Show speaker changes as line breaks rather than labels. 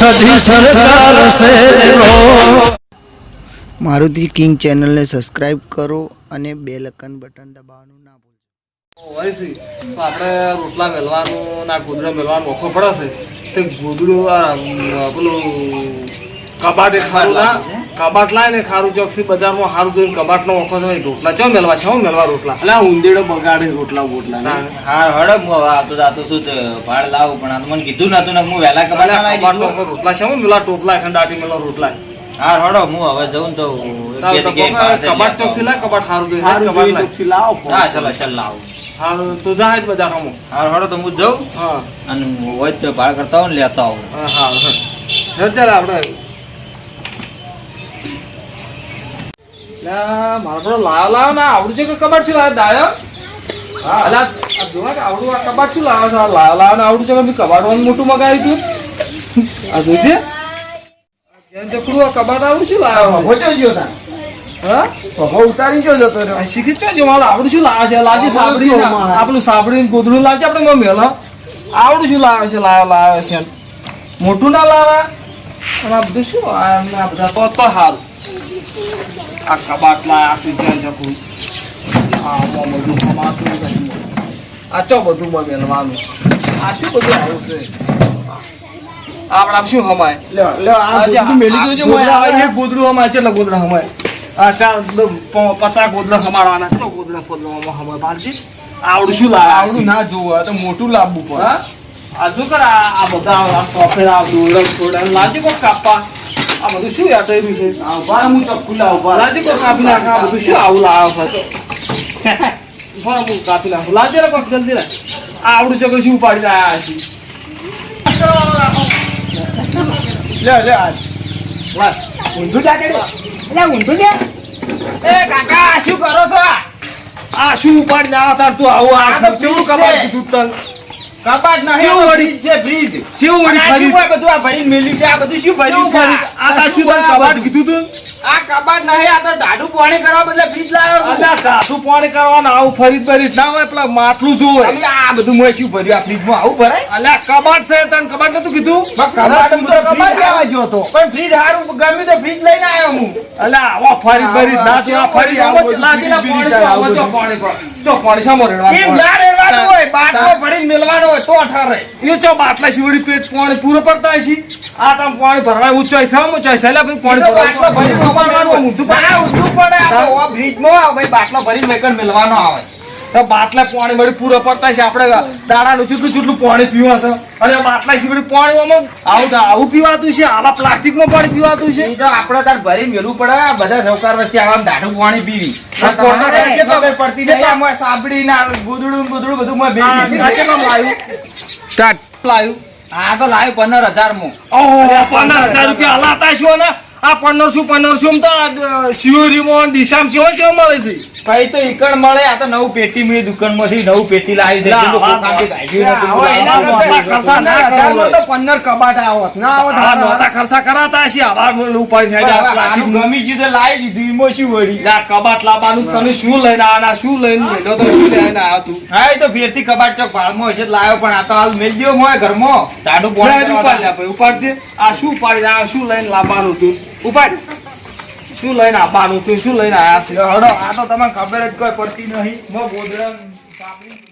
સધી સરકાર
મારુતિ કિંગ ચેનલને સબસ્ક્રાઇબ કરો અને બે લકન બટન દબાવવાનું ના ભૂલશો
હોય છે તો આપણે રોટલા મેળવાનું ના ગોદડો મેળવાનું મોકો પડે છે. તે ગોદડું આ પેલું કબાટ એ ખારું ના કબાટ લાય ને ખારું ચોકથી બજારમાં સારું જોઈને કબાટનો ઓખો છે રોટલા. ચો મેળવા છે હું મેળવા રોટલા?
અલા ઊંધેડો બગાડે રોટલા બોટલા
હા હડક હું હવે આવતો જાતો શું ભાડ લાવું પણ આ મને કીધું નતું ને હું વહેલા કબાટ ના લાવી.
રોટલા છે મેલા ટોપલા છે દાટી મેલા રોટલા
હા હડો હું હવે જઉં ને તો
કબાટ ચોકથી લાય કબાટ સારું જોઈએ
હારું
કબાટ
ચોકથી લાવ
હા ચલો ચાલ લાવ.
સારું તો જાય બજારમાં.
હા હડો તો હું જઉં
હા.
અને હોય તો ભાડ કરતા હોય ને લેતો આવું.
હા હા ચાલ આપણે મારા પેલો લાયો લાવ ના આવડું છે કે કબાટ શું લાયો દાયો અલા, જોવા આવડું આ કબાટ શું લાયો છે? લાવ લાયો આવડું છે કે મેં કબાટવાનું મોટું મગાવ્યું તું? આ જેન જકડું આ કબાટ આવડું શું લાયો
પગો ચો જ્યો તાન?
હા?
પગો ઉતારી ચો જતો રહ્યો?
શીખી ચો જો મારું આવડું શું લાવે છે? લાજી સાબડી આપણું આ પેલું સાબડી ને ગોદડું લાવજે આપણે મમ્મી મેલો આવડું શું લાવે છે? લાયો લાવે છે. મોટું ના લાવે? અને આ બધું શું? આ બધા તો તો હારું. આ કબાટ લાયા છે જેન જકડું આ મો બધું સમાતું બધું આ ચો બધું માં મેલવાનું? આ શું બધું આવું છે? આપણા શું હમાય. એક ગોદડું હમાય કેટલા ગોદડા હમાય? આ ચાર પચાસ ગોદડા હમાડવાના. ચો ગોદડા ફોદડા હમાય બાલજી? આવડું શું લાવે
આવડું ના જોવું તો મોટું લાવવું પડે
હા? આ જો કર આ બધા આ સોફેર આ દોરડ ફોડા લાજી કોક કાપવા આ બધું શું યાર રહ્યું છે?
આ ઊભા હું ચોખ્ખું લાવું, ઊભા.
લાજી કોક કાપી નાખ આ બધું શું આવું લાવ છે? ઊભા હું કાપી નાખ. લાજી રે કોક જલ્દી રે આ આવડું ચકર શું ઉપાડી રહ્યા છે?
લે લે આ.
વાહ. ઊંધું જાગે લે. ઊંધું લે.
એ કાકા શું કરો છો?
આ શું ઉપાડી તાર તું આવું
આ
કેવું
ફ્રીજ
કીધું તન?
કબાટ ના
કેવું વળી?
છે ફ્રીજ.
કેવું વળી
આ
ફરી?
હોય બધું આ ભરીને મેલી છે? આ બધું શું ભર્યું છે?
આ શું કબાટ કીધું તું?
આ કબાટ નહીં આ તો ડાડું પાણી કરવા બદલે ફ્રીજ લાવ્યો છું.
અલ્યા ટાસુ પાણી કરવાનું આવું ફરી ફરી ના હોય પેલા માટલું જો
હોય આ બધું મોય શું ભર્યું? આ ફ્રીજમાં આવું ભરાય?
અલ્યા કબાટ છે તને કબાટ નતું કીધું?
પણ કબાટ
હું તો કબાટ લેવા જો તો.
પણ ફ્રીજ હારું ગમ્યું તો ફ્રીજ લઈને આવ્યો હું.
અલ્યા આવા ફરી ફરી ના છે આ ફરી
આવો બીડી
પાણી. પાણી પર ચો પાણી સામો
એમ જા રેડવાનું હોય બાટલો ભરીને મેલવાનો હોય તો ઠરે.
એ ચો બાટલા શિવડી પેટ પાણી પૂરો પડતા હશે. આ તમ પાણી ભરવા ઊંચો છે સામો છે એટલે ભાઈ પાણી
બાટલો ભરીને મેલવાનો.
ઊંધું
આ ઊંધું પડે આ આ ભાઈ બાટલો ભરીને મેકણ મેલવાનો આવે.
બાટલા પાણી મળી પૂરો પડતા છે. આપણે દાડાનું ચૂટલું ચૂટલું પાણી પીવા છે અને બાટલા સિવાય પાણીમાં આવું આવું પીવાતું છે. આવા પ્લાસ્ટિકમાં પાણી પીવાતું છે.
તો આપણે તાર ભરી મેલું પડે. બધા સૌકાર વચ્ચે આવા દાઢું પાણી પીવી. પડતી સાબડી ના ગુદડું ગુદડું બધું
લાવ્યું લાવ્યું
હા તો લાવ્યું પંદર
હજારમાં પંદર હજાર રૂપિયા હલાતા છો ને? આ પંદરસો પંદરસો તો શિવરીમાં દિશામ સેવા સેવા મળે છે?
ભાઈ તો ઈકણ મળે આ તો નવું પેટી મેં દુકાનમાંથી નવું પેટી લાવી છે.
પંદર
કબાટ આવત. ના આવત
ખર્ચા કરાતા છે આવા ઉપાડી થાય
ગમી ગયું તો લાવી દીધું એમાં શું વળી
આ કબાટ લાવવાનું તમે શું લઈને આના શું લઈને મેળો તો શું લઈને આવ્યો તું?
હા એ તો ફેરથી કબાટ ચોક ભાળમાં હશે લાવ્યો પણ આ તો હાલ મેળ ગયો મોય ઘરમાં. ટાઢું પોણી
ઉપાડ લે ભાઈ ઉપાડ છે આ શું પાડી આ શું લઈને લાવવાનું તું? ઉપાડ શું લઈને આવવાનું? તું શું લઈને આવ્યા છે?
હડો આ તો તમને ખબર જ કોઈ પડતી નહીં. મો સાબડી